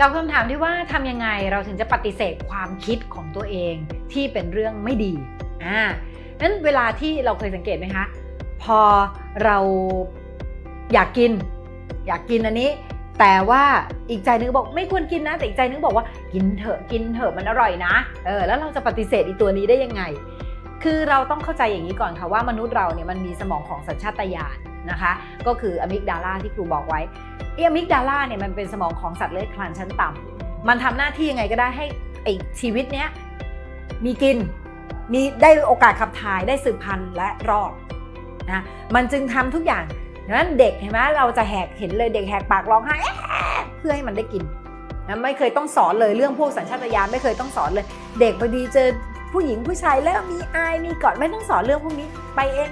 กับคำถามที่ว่าทำยังไงเราถึงจะปฏิเสธความคิดของตัวเองที่เป็นเรื่องไม่ดีอ่านั้นเวลาที่เราเคยสังเกตไหมคะ พอเราอยากกิน อยากกินอันนี้ แต่ว่าอีกใจนึงบอกไม่ควรกินนะ แต่อีกใจนึงบอกว่ากินเถอะกินเถอะมันอร่อยนะเออแล้วเราจะปฏิเสธอีตัวนี้ได้ยังไง คือเราต้องเข้าใจอย่างนี้ก่อนค่ะว่ามนุษย์เราเนี่ยมันมีสมองของสัญชาตญาณนะคะ ก็คืออะมิกดาลาที่ครูบอกไว้ ไอ้อะมิกดาล่าเนี่ยมันเป็นสมองของสัตว์เลื้อยคลานชั้นต่ำมันทำหน้าที่ยังไงก็ได้ให้ไอชีวิตเนี้ยมีกินมีได้โอกาสขับถ่ายได้สืบพันธุ์และรอดนะมันจึงทำทุกอย่างดังนั้นเด็กเห็นไหมเราจะแหกเห็นเลยเด็กแหกปากร้องไห้เพื่อให้มันได้กินนะไม่เคยต้องสอนเลยเรื่องพวกสัญชาตญาณไม่เคยต้องสอนเลย เด็กพอดีเจอผู้หญิงผู้ชายแล้วมีอายมีกอดไม่ต้องสอนเรื่องพวกนี้ไปเอง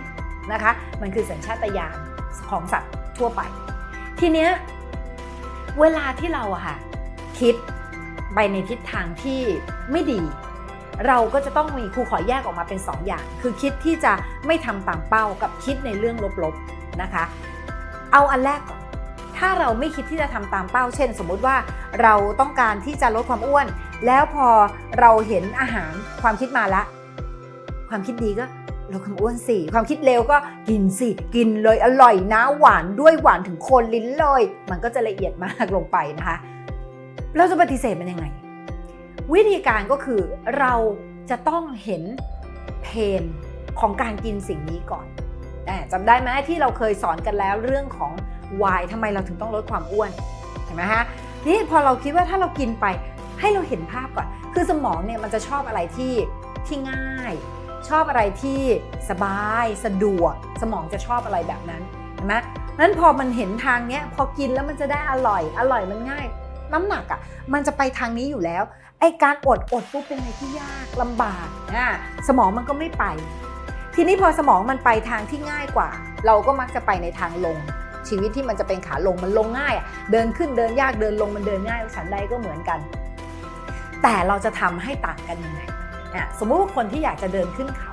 นะคะ มันคือสัญชาตญาณของสัตว์ทั่วไป ทีเนี้ย เวลาที่เราอะค่ะคิดไปในทิศทางที่ไม่ดี เราก็จะต้องมีครูขอแยกออกมาเป็น 2 อย่าง คือคิดที่จะไม่ทำตามเป้ากับคิดในเรื่องลบๆนะคะ เอาอันแรกก่อนถ้าเราไม่คิดที่จะทำตามเป้า เช่น สมมุติว่าเราต้องการที่จะลดความอ้วน แล้วพอเราเห็นอาหารความคิดมาละ ความคิดดีก็ ลดความอ้วนสิความคิดเร็วก็กินสิกินเลยอร่อยนะหวานด้วยหวานถึงโคนลิ้นเลย มันก็จะละเอียดมากลงไปนะคะ เราจะปฏิเสธมันยังไง วิธีการก็คือเราจะต้องเห็นเพนของการกินสิ่งนี้ก่อนจำได้ไหมที่เราเคยสอนกันแล้วเรื่องของ why ทำไมเราถึงต้องลดความอ้วนเห็นไหมฮะนี่พอเราคิดว่าถ้าเรากินไปให้เราเห็นภาพก่อน คือสมองเนี่ยมันจะชอบอะไรที่ที่ง่าย ชอบอะไรที่สบายสะดวก สมองจะชอบอะไรแบบนั้นเห็นไหมนั้นพอมันเห็นทางเนี้ยพอกินแล้วมันจะได้อร่อย อร่อยมันง่าย น้ำหนักอะ่ะมันจะไปทางนี้อยู่แล้วไอการอดอดปุ๊บเป็นอะไรที่ยากลำบากอะสมองมันก็ไม่ไป ทีนี้พอสมองมันไปทางที่ง่ายกว่า เราก็มักจะไปในทางลง ชีวิตที่มันจะเป็นขาลงมันลงง่าย เดินขึ้นเดินยากเดินลงมันเดินง่ายฉันใดก็เหมือนกัน แต่เราจะทำให้ต่างกันยังไง อะสมมุติว่าคนที่อยากจะเดินขึ้นเขา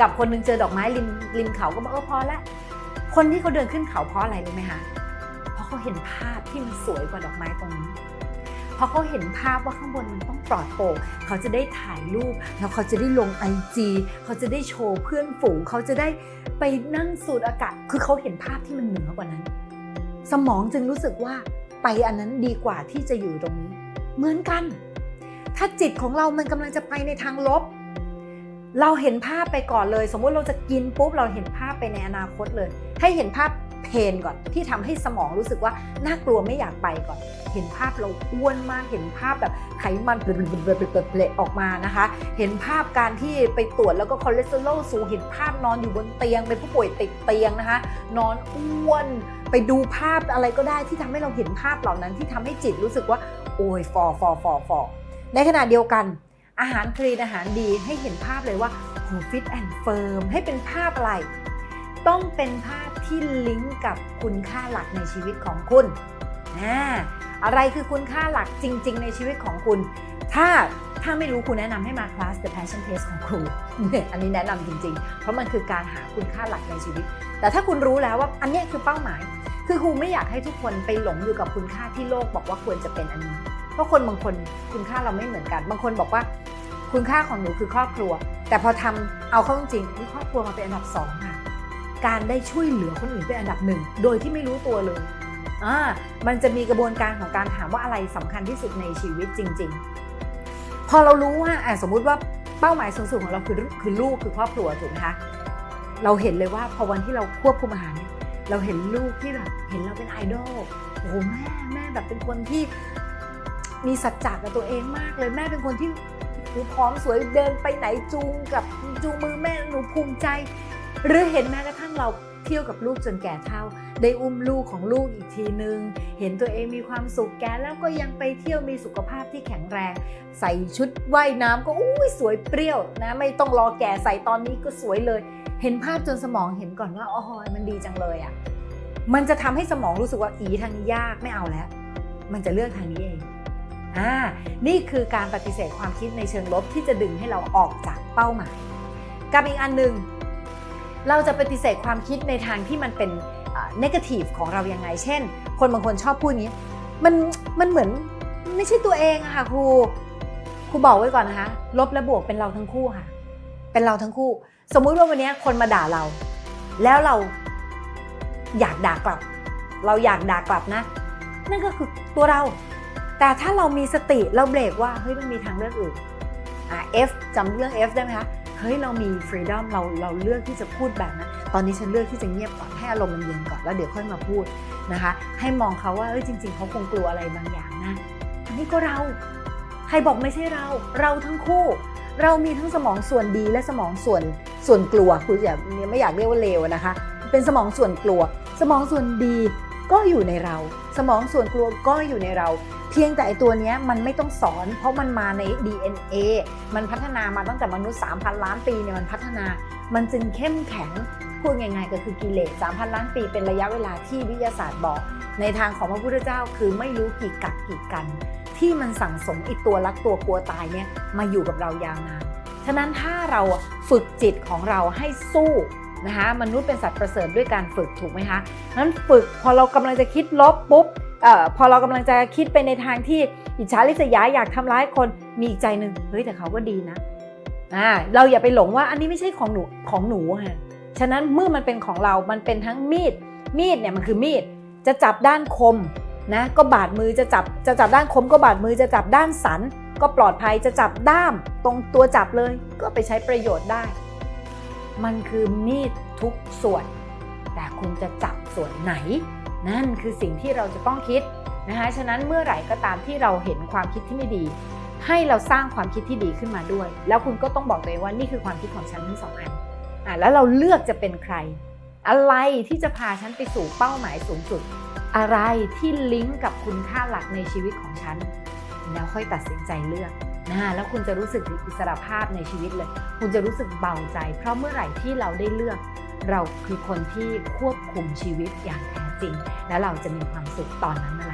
กับคนหนึงเจอดอกไม้ริมริมเขาก็บอกเออพอละคนที่เขาเดินขึ้นเขาเพราะอะไรรู้ไหมคะเพราะเขาเห็นภาพที่มันสวยกว่าดอกไม้ตรงนี้เพราะเขาเห็นภาพว่าข้างบนมันต้องปลอดโปร่งเขาจะได้ถ่ายรูป แล้วเขาจะได้ลงไอจีเขาจะได้โชว์เพื่อนฝูง เขาจะได้ไปนั่งสูดอากาศ คือเขาเห็นภาพที่มันเหนือกว่านั้น สมองจึงรู้สึกว่าไปอันนั้นดีกว่าที่จะอยู่ตรงนี้ เหมือนกัน ถ้าจิตของเรามันกำลังจะไปในทางลบ เราเห็นภาพไปก่อนเลย สมมุติเราจะกินปุ๊บเราเห็นภาพไปในอนาคตเลย ให้เห็นภาพเพนก่อนที่ทำให้สมองรู้สึกว่าน่ากลัวไม่อยากไปก่อน เห็นภาพเราอ้วนมากเห็นภาพแบบไขมันเปลๆๆๆๆออกมานะคะ เห็นภาพการที่ไปตรวจแล้วก็คอเลสเตอรอลสูงเห็นภาพนอนอยู่บนเตียงเป็นผู้ป่วยติดเตียงนะคะ นอนอ้วนไปดูภาพอะไรก็ได้ที่ทำให้เราเห็นภาพเหล่านั้นที่ทำให้จิตรู้สึกว่าโอ้ยฟอฟอฟอฟอ ในขณะเดียวกันอาหารคลีนอาหารดีให้เห็นภาพเลยว่าโหฟิตแอนด์เฟิร์มให้เป็นภาพอะไร ต้องเป็นภาพที่ลิงก์กับคุณค่าหลักในชีวิตของคุณอ่าอะไรคือคุณค่าหลักจริง ๆ ในชีวิตของคุณ ถ้าถ้าไม่รู้คุณแนะนำให้มาคลาส The Passion Test ของครูเนี่ยอันนี้แนะนำจริง ๆ เพราะมันคือการหาคุณค่าหลักในชีวิต แต่ถ้าคุณรู้แล้วว่าอันนี้คือเป้าหมาย คือครูไม่อยากให้ทุกคนไปหลงอยู่กับคุณค่าที่โลกบอกว่าควรจะเป็นอันนี้ เพราะคนบางคนคุณค่าเราไม่เหมือนกัน บางคนบอกว่า คุณค่าของหนูคือครอบครัว แต่พอทำเอาเข้าจริงๆนี่ครอบครัวมาเป็นอันดับสองค่ะการได้ช่วยเหลือคนอื่นเป็นอันดับหนึ่งโดยที่ไม่รู้ตัวเลยอ่ามันจะมีกระบวนการของการถามว่าอะไรสำคัญที่สุดในชีวิตจริง ๆ พอเรารู้ว่าอะสมมุติว่าเป้าหมายสูงสุดของเราคือคือลูกคือครอบครัวถูกไหมคะเราเห็นเลยว่าพอวันที่เราควบคุมอาหารเนี่ยเราเห็นลูกที่แบบเห็นเราเป็นไอดอลโอ้โหแม่แม่แบบเป็นคนที่ มีสัจจะกับตัวเองมากเลยแม่เป็นคนที่หนูพร้อมสวยเดินไปไหนจูงกับจูงมือแม่หนูภูมิใจ หรือเห็นแม้กระทั่งเราเที่ยวกับลูกจนแก่เท่า ได้อุ้มลูกของลูกอีกทีนึง เห็นตัวเองมีความสุขแก่แล้วก็ยังไปเที่ยวมีสุขภาพที่แข็งแรง ใส่ชุดว่ายน้ำก็อุ้ยสวยเปรี้ยวนะ ไม่ต้องรอแก่ใส่ตอนนี้ก็สวยเลย เห็นภาพจนสมองเห็นก่อนว่าอ๋อมันดีจังเลยอะ่ะมันจะทำให้สมองรู้สึกว่าอีทางนี้ยากไม่เอาแล้ว มันจะเลือกทางนี้เอง อ่านี่คือการปฏิเสธความคิดในเชิงลบที่จะดึงให้เราออกจากเป้าหมาย กับอีกอันหนึ่งเราจะปฏิเสธความคิดในทางที่มันเป็นเนกาทีฟของเรายังไง เช่น คนบางคนชอบพูดอย่างนี้ มันมันเหมือนไม่ใช่ตัวเองอะค่ะครูครูบอกไว้ก่อนนะคะ ลบและบวกเป็นเราทั้งคู่ค่ะ เป็นเราทั้งคู่ สมมุติว่าวันนี้คนมาด่าเรา แล้วเราอยากด่ากลับ เราอยากด่ากลับนะ นั่นก็คือตัวเรา แต่ถ้าเรามีสติเราเบรกว่าเฮ้ยมันมีทางเลือกอื่นอะ F จำเรื่อง F ได้ไหมคะเฮ้ยเรามี freedom เราเราเลือกที่จะพูดแบบนั้นตอนนี้ฉันเลือกที่จะเงียบก่อนให้อารมณ์มันเย็นก่อนแล้วเดี๋ยวค่อยมาพูดนะคะ ให้มองเขาว่าเอ้ยจริง ๆเขาคงกลัวอะไรบางอย่างนะอันนี้ก็เราใครบอกไม่ใช่เรา เราทั้งคู่ เรามีทั้งสมองส่วนดีและสมองส่วนส่วนกลัวคุณอย่าไม่อยากเรียกว่าเลวนะคะ เป็นสมองส่วนกลัว สมองส่วนดี ก็อยู่ในเรา สมองส่วนกลัวก็อยู่ในเรา เพียงแต่ไอตัวนี้มันไม่ต้องสอน เพราะมันมาใน DNA มันพัฒนามาตั้งแต่มนุษย์ 3,000 ล้านปีเนี่ยมันพัฒนา มันจึงเข้มแข็งพูดง่ายๆก็คือกิเลส 3,000 ล้านปีเป็นระยะเวลาที่วิทยาศาสตร์บอก ในทางของพระพุทธเจ้าคือไม่รู้กี่กัดกี่กัน ที่มันสั่งสมอีตัวรักตัวกลัวตายเนี่ยมาอยู่กับเรายาวนาน ฉะนั้นถ้าเราฝึกจิตของเราให้สู้ นะคะมนุษย์เป็นสัตว์ประเสริฐด้วยการฝึกถูกไหมคะนั้นฝึกพอเรากำลังจะคิดลบปุ๊บออพอเรากำลังจะคิดไปในทางที่อิจฉาริษยาอยากทำร้ายคนมีอีกใจหนึ่งเฮ้ยแต่เขาก็ดีนะอ่าเราอย่าไปหลงว่าอันนี้ไม่ใช่ของหนูของหนูค่ะฉะนั้นเมื่อมันเป็นของเรา มันเป็นทั้งมีด มีดเนี่ยมันคือมีด จะจับด้านคมนะก็บาดมือจะจับจะจับด้านคมก็บาดมือจะจับด้านสัน ก็ปลอดภัยจะจับด้าม ตรงตัวจับเลย ก็ไปใช้ประโยชน์ได้ มันคือมีดทุกส่วน แต่คุณจะจับส่วนไหน นั่นคือสิ่งที่เราจะต้องคิดนะคะฉะนั้นเมื่อไหร่ก็ตามที่เราเห็นความคิดที่ไม่ดี ให้เราสร้างความคิดที่ดีขึ้นมาด้วย แล้วคุณก็ต้องบอกตัวเองว่านี่คือความคิดของฉันทั้งสองอันอะแล้วเราเลือกจะเป็นใคร อะไรที่จะพาฉันไปสู่เป้าหมายสูงสุด อะไรที่ลิงก์กับคุณค่าหลักในชีวิตของฉัน แล้วค่อยตัดสินใจเลือก นะแล้วคุณจะรู้สึกอิสระภาพในชีวิตเลย คุณจะรู้สึกเบาใจ เพราะเมื่อไหร่ที่เราได้เลือก เราคือคนที่ควบคุมชีวิตอย่างแท้จริง และเราจะมีความสุขตอนนั้นนั่นแหละ